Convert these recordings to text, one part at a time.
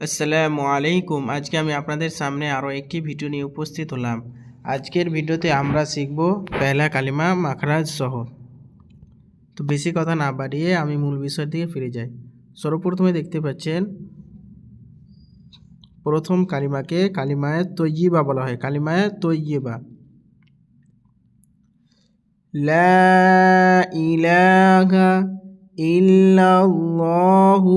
আসসালামু আলাইকুম। আজকে আমি আপনাদের সামনে আরও একটি ভিডিও নিয়ে উপস্থিত হলাম। আজকের ভিডিওতে আমরা শিখব পহেলা কালিমা মাখরাজ সহ। তো বেশি কথা না বাড়িয়ে আমি মূল বিষয় দিকে ফিরে যাই। সর্বপ্রথমে দেখতে পাচ্ছেন, প্রথম কালিমাকে কালিমায় তৈয়িবা বলা হয়। কালিমায় তৈয়িবা। লা ইলাহা ইল্লাল্লাহু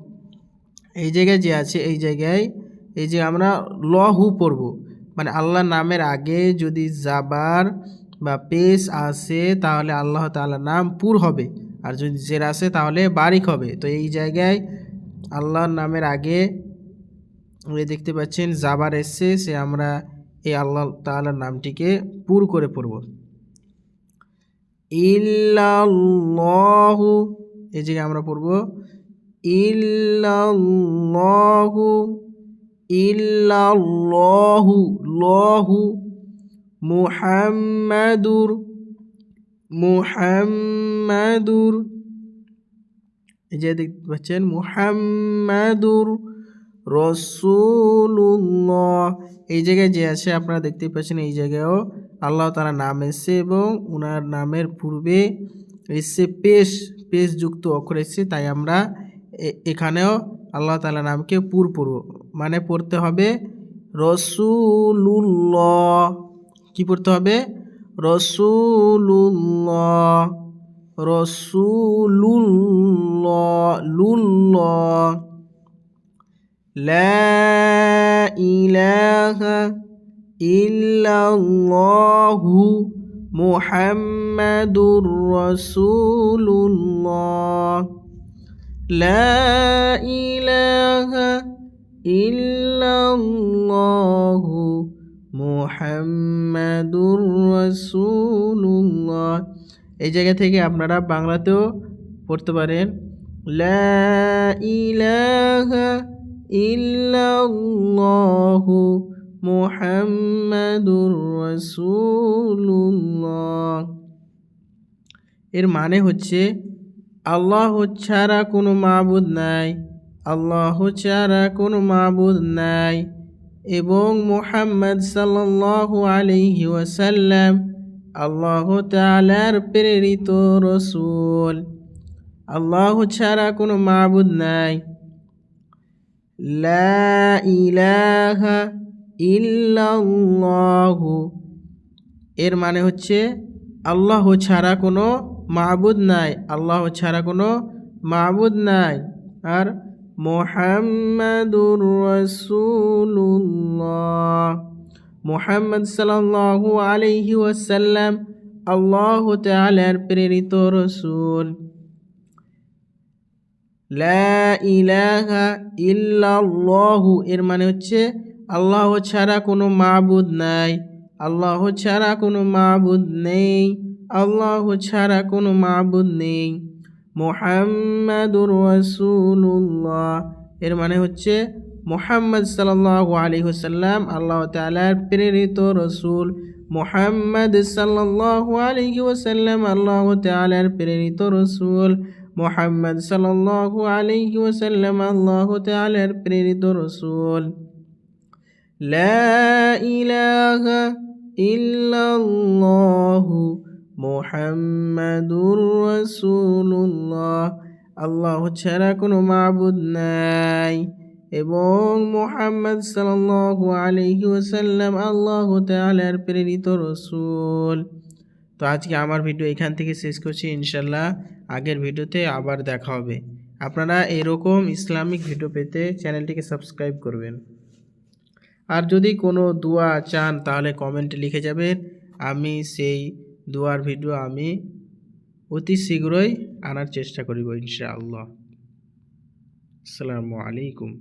এই জায়গায় যে আছে, এই জায়গায় এই যে আমরা লহু পড়ব মানে আল্লাহ নামের আগে যদি জাবার বা পেশ আসে তাহলে আল্লাহ তাআলার নাম পুর হবে, আর যদি জের আসে তাহলে বারিক হবে। তো এই জায়গায় আল্লাহর নামের আগে এই দেখতে পাচ্ছেন জাবার এসছে, সে আমরা এই আল্লাহ তাআলার নামটিকে পুর করে পড়ব। ইল্লাল্লাহু, এই জায়গায় আমরা পড়ব ইল্লাল্লাহু ইল্লাল্লাহু, লহু, মুহাম্মাদুর মুহাম্মাদুর। এই যে দেখতে পাচ্ছেন, মুহাম্মাদুর রসুল্লাহ এই জায়গায় যে আছে, আপনারা দেখতে পাচ্ছেন, এই জায়গায়ও আল্লাহ তারা নাম এসছে এবং ওনার নামের পূর্বে এসছে পেশ পেশ যুক্ত অক্ষর এসছে, তাই আমরা এখানেও আল্লাহ তালা নামকে পুর পড়ব মানে পড়তে হবে রসুলুল্লাহ। কি পড়তে হবে? রসুলুল্লাহ রসুলুল্লাহ, লুল্লাহ। লা ইলাহা ইল্লাল্লাহু মুহাম্মাদুর রাসূলুল্লাহ। লা ইলাহা ইল্লাল্লাহু মুহাম্মাদুর রাসূলুল্লাহ। এই জায়গা থেকে আপনারা বাংলাতেও পড়তে পারেন, লা ইলাহা ইল্লাল্লাহু মুহাম্মাদুর রাসূলুল্লাহ। এর মানে হচ্ছে আল্লাহ ছাড়া কোনো মাবুদ নাই। আল্লাহ ছাড়া কোনো মাবুদ নাই। এবং মোহাম্মদ সাল্লাল্লাহু আলাইহি ওয়াসাল্লাম আল্লাহ তাআলার প্রেরিত রসুল। আল্লাহ ছাড়া কোনো মাবুদ নাই। লা এর মানে হচ্ছে, আল্লাহ ছাড়া কোনো মাবুদ নাই, আল্লাহ ছাড়া কোনো মাবুদ নাই। আর মোহাম্মদুর রসুল্লাহ মোহাম্মদ সাল্লাল্লাহু আলাইহি ওয়াসাল্লাম, আল্লাহ তাআলার প্রেরিত রসুল। লা ইলাহা ইল্লাল্লাহু, এর মানে হচ্ছে আল্লাহ ছাড়া কোনো মাবুদ নাই। আল্লাহ ছাড়া কোনো মাবুদ নেই। আল্লাহ ছাড়া কোনো মাবুদ নেই। মোহাম্মদুর রসুল্লাহ এর মানে হচ্ছে মোহাম্মদ সাল্লাহ আলী হুসাল্লাম আল্লাহ তালার প্রেরিত রসুল। মোহাম্মদ সাল্লাহ আলী ওসাল্লাম আল্লাহ তালার প্রেরিত রসুল। মোহাম্মদ সাল্লাহ আলী ওসাল্লাম আল্লাহ তালার প্রেরিত রসুল। লা ইলাহা ইল্লাল্লাহু মোহাম্মদুর রসুল্লাহ আল্লাহ ছাড়া কোনো মাবুদ নাই। এবং মোহাম্মদ সাল্লাল্লাহু আলাইহি ওয়াসাল্লাম আল্লাহ তাআলার প্রেরিত রসুল। তো আজকে আমার ভিডিও এখান থেকে শেষ করছি ইনশাল্লাহ আগের ভিডিওতে আবার দেখা হবে। আপনারা এরকম ইসলামিক ভিডিও পেতে চ্যানেলটিকে সাবস্ক্রাইব করবেন। আর যদি কোনো দোয়া চান, তাহলে কমেন্টে লিখে যাবেন। আমি সেই দোয়ার ভিডিও আমি অতি শীঘ্রই আনার চেষ্টা করিব, ইনশাআল্লাহ। আসসালামু আলাইকুম।